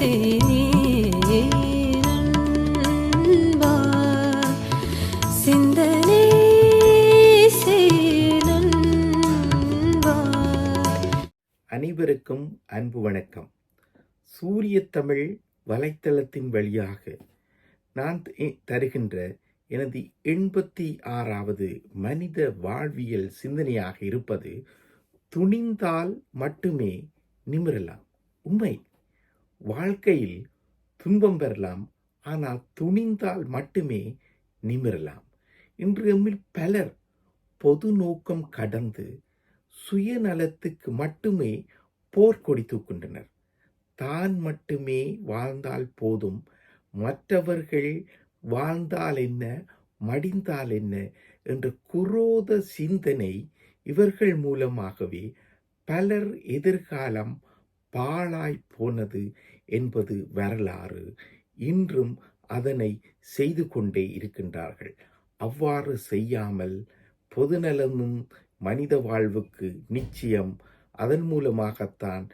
அனைவருக்கும் அன்பு வணக்கம். சூரிய தமிழ் வலைத்தளத்தின் வழியாக நான் தருகின்ற எனது எண்பத்தி ஆறாவது மனித வாழ்வியல் சிந்தனையாக இருப்பது துணிந்தால் மட்டுமே நிமிரலாம். உண்மை. வாழ்க்கையில் துன்பம் பெறலாம் ஆனால் துணிந்தால் மட்டுமே நிமிரலாம். இன்று எம்மில் பலர் பொது நோக்கம் கடந்து சுயநலத்துக்கு மட்டுமே போர்க்கொடி தூக்கின்றனர் தான் மட்டுமே வாழ்ந்தால் போதும் மற்றவர்கள் வாழ்ந்தால் என்ன மடிந்தால் என்ன என்ற குரோத சிந்தனை இவர்கள் மூலமாகவே பலர் எதிர்காலம் பாழாய் போனது என்பது வரலாறு. இன்றும் அதனை செய்து கொண்டே இருக்கின்றார்கள். அவ்வாறு செய்யாமல் பொதுநலமும் மனித வாழ்வுக்கு நிச்சயம். அதன் மூலமாகத்தான்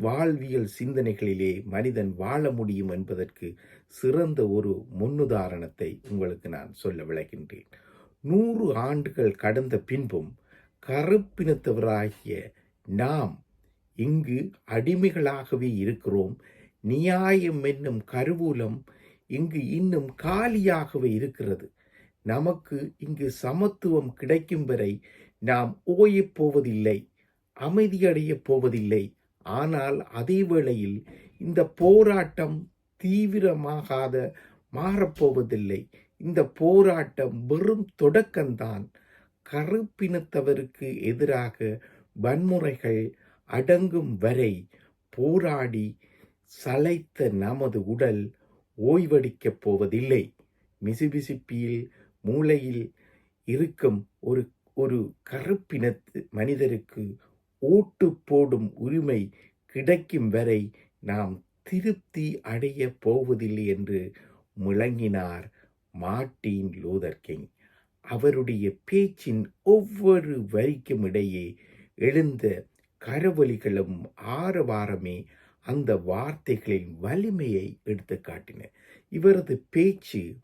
வாழ்வியல் சிந்தனைகளிலே மனிதன் வாழ முடியும் என்பதற்கு சிறந்த ஒரு முன்னுதாரணத்தை உங்களுக்கு நான் சொல்ல விளக்கின்றேன் நூறு ஆண்டுகள் கடந்த பின்பும் கருப்பினத்தவராகிய நாம் இங்கு அடிமைகளாகவே இருக்கிறோம். நியாயம் என்னும் கருவூலம் இங்கு இன்னும் காலியாகவே இருக்கிறது. நமக்கு இங்கு சமத்துவம் கிடைக்கும் வரை நாம் ஓயப் போவதில்லை அமைதியடையப் போவதில்லை. ஆனால் அதே வேளையில் இந்த போராட்டம் தீவிரமாகாத மாறப்போவதில்லை. இந்த போராட்டம் வெறும் தொடக்கம்தான். கருப்பினத்தவருக்கு எதிராக வன்முறைகள் அடங்கும் வரை போராடி சளைத்த நமது உடல் ஓய்வடிக்கப் போவதில்லை. மிசுபிசுப்பியில் மூளையில் இருக்கும் ஒரு ஒரு கருப்பினத்து மனிதருக்கு ஓட்டு போடும் உரிமை கிடைக்கும் வரை நாம் திருப்தி அடைய போவதில்லை என்று முழங்கினார் மார்டின் லூதர் கிங். அவருடைய பேச்சின் ஒவ்வொரு வரிக்கும் இடையே எழுந்த கரவொலிகளும் ஆரவாரமே அந்த வார்த்தைகளின் வலிமையை எடுத்து காட்டின இவரது பேச்சு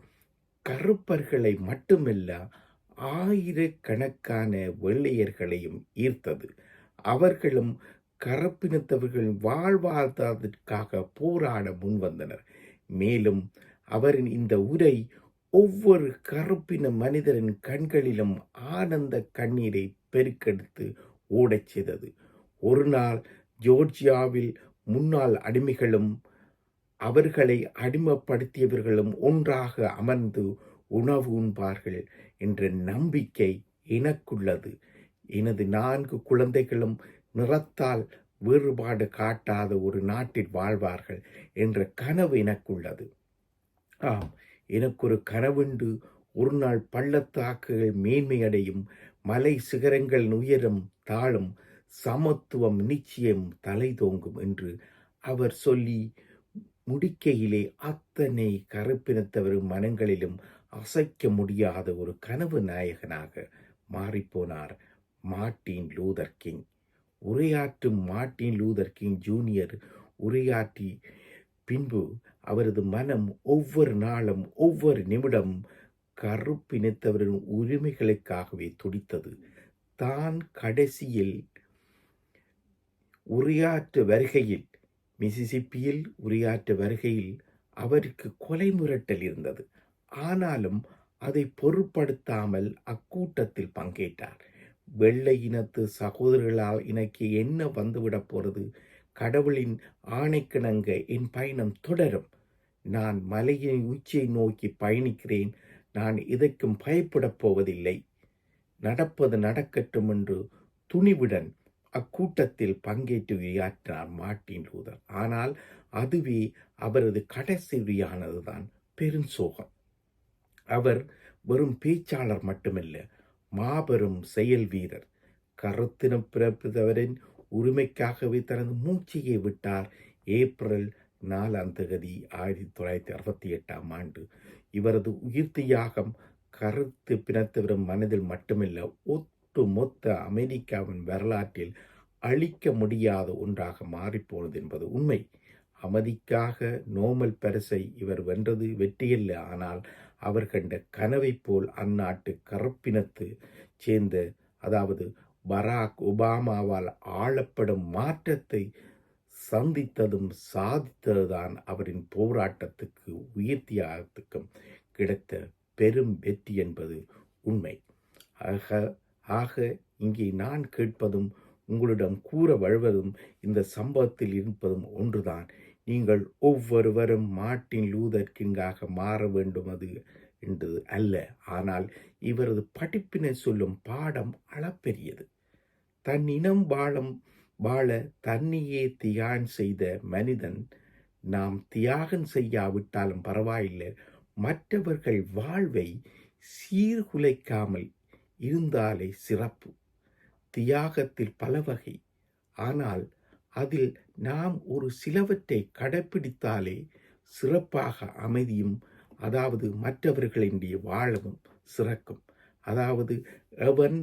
கருப்பர்களை மட்டுமல்ல ஆயிரக்கணக்கான வெள்ளையர்களையும் ஈர்த்தது. அவர்களும் கருப்பினத்தவர்களின் வாழ்வாதாரத்திற்காக போராட முன்வந்தனர். மேலும் அவரின் இந்த உரை ஒவ்வொரு கருப்பின மனிதரின் கண்களிலும் ஆனந்த கண்ணீரை பெருக்கெடுத்து ஓடச் செய்தது. ஒரு நாள் ஜோர்ஜியாவில் முன்னாள் அடிமைகளும் அவர்களை அடிமைப்படுத்தியவர்களும் ஒன்றாக அமர்ந்து உணவு உண்பார்கள் என்ற நம்பிக்கை எனக்குள்ளது. எனது நான்கு குழந்தைகளும் நிறத்தால் வேறுபாடு காட்டாத ஒரு நாட்டில் வாழ்வார்கள் என்ற கனவு எனக்குள்ளது. ஆம் எனக்கு ஒரு கனவுண்டு. ஒரு நாள் பள்ளத்தாக்குகள் மேன்மையடையும் மலை சிகரங்கள் உயரும் தாழும் சமத்துவம் நிச்சயம் தலை தோங்கும் என்று அவர் சொல்லி முடிக்கையிலே அத்தனை கருப்பினத்தவரும் மனங்களிலும் அசைக்க முடியாத ஒரு கனவு நாயகனாக மாறிப்போனார் மார்ட்டின் லூதர் கிங். உரையாற்றும் மார்ட்டின் லூதர் கிங் ஜூனியர் உரையாற்றி பின்பு அவரது மனம் ஒவ்வொரு நாளும் ஒவ்வொரு நிமிடம் கருப்பினத்தவரின் உரிமைகளுக்காகவே துடித்தது. தான் கடைசியில் உரையாற்று வருகையில் மிசிசிப்பியில் உரையாற்று வருகையில் அவருக்கு கொலை முரட்டல் இருந்தது. ஆனாலும் அதை பொருட்படுத்தாமல் அக்கூட்டத்தில் பங்கேற்றார். வெள்ளை இனத்து சகோதரர்களால் எனக்கு என்ன வந்துவிடப் போகிறது கடவுளின் ஆணைக்கிணங்க என் பயணம் தொடரும். நான் மலையின் உச்சியை நோக்கி பயணிக்கிறேன். நான் இதற்கும் பயப்படப் போவதில்லை. நடப்பது நடக்கட்டும் என்று துணிவுடன் அக்கூட்டத்தில் பங்கேற்று உரையாற்றினார் மார்ட்டின் லூதர் ஆனால் அதுவே அவரது கடைசி உரையானதுதான் பெருஞ்சோகம் அவர் வெறும் பேச்சாளர் மட்டுமல்ல மாபெரும் செயல் வீரர். கருத்தினம் பிறப்பித்தவரின் உரிமைக்காகவே தனது மூச்சையை விட்டார். ஏப்ரல் நாலாம் தேதி ஆயிரத்தி தொள்ளாயிரத்தி அறுபத்தி எட்டாம் ஆண்டு. இவரது உயிர் தியாகம் கருத்து பிணத்தவரும் மனதில் மட்டுமல்ல ஒட்டு மொத்த அமெரிக்காவின் வரலாற்றில் அழிக்க முடியாத ஒன்றாக மாறிப்போனது என்பது உண்மை. அமைதிக்காக நோமல் பரிசை இவர் வென்றது வெற்றியல்ல. ஆனால் அவர் கண்ட கனவைப் போல் அந்நாட்டு கருப்பினத்து சேர்ந்த அதாவது பராக் ஒபாமாவால் ஆளப்படும் மாற்றத்தை சந்தித்ததும் சாதித்ததுதான் அவரின் போராட்டத்துக்கு உயிர்த்தியாகத்துக்கும் கிடைத்த பெரும் வெற்றி என்பது உண்மை. ஆக ஆக இங்கே நான் கேட்பதும் உங்களிடம் கூற வழுவதும் இந்த சம்பவத்தில் இருப்பதும் ஒன்றுதான். நீங்கள் ஒவ்வொருவரும் மார்ட்டின் லூதர் கிங்காக மாற வேண்டும் அது என்று அல்ல. ஆனால் இவரது படிப்பினை சொல்லும் பாடம் அளப்பெரியது. தன் இனம் வாழும் வாழ தன்னையே தியாகம் செய்த மனிதன் நாம் தியாகம் செய்யாவிட்டாலும் பரவாயில்லை. மற்றவர்கள் வாழ்வை சீர்குலைக்காமல் இருந்தாலே சிறப்பு. தியாகத்தில் பல வகை. ஆனால் அதில் நாம் ஒரு சிலவற்றை கடைப்பிடித்தாலே சிறப்பாக அமைதியும் அதாவது மற்றவர்களினுடைய வாழவும் சிறக்கும். அதாவது அவன்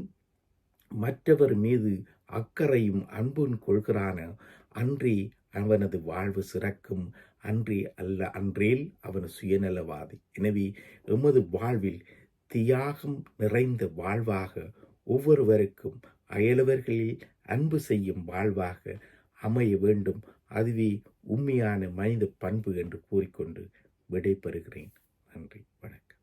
மற்றவர் மீது அக்கறையும் அன்பும் கொள்கிறானோ அன்றே அவனது வாழ்வு சிறக்கும். அன்றே அல்ல அன்றேல் அவன் சுயநலவாதி. எனவே எமது வாழ்வில் தியாகம் நிறைந்த வாழ்வாக ஒவ்வொருவருக்கும் அயலவர்களில் அன்பு செய்யும் வாழ்வாக அமைய வேண்டும். அதுவே உண்மையான மனித பண்பு என்று கூறிக்கொண்டு விடைபெறுகிறேன். நன்றி வணக்கம்.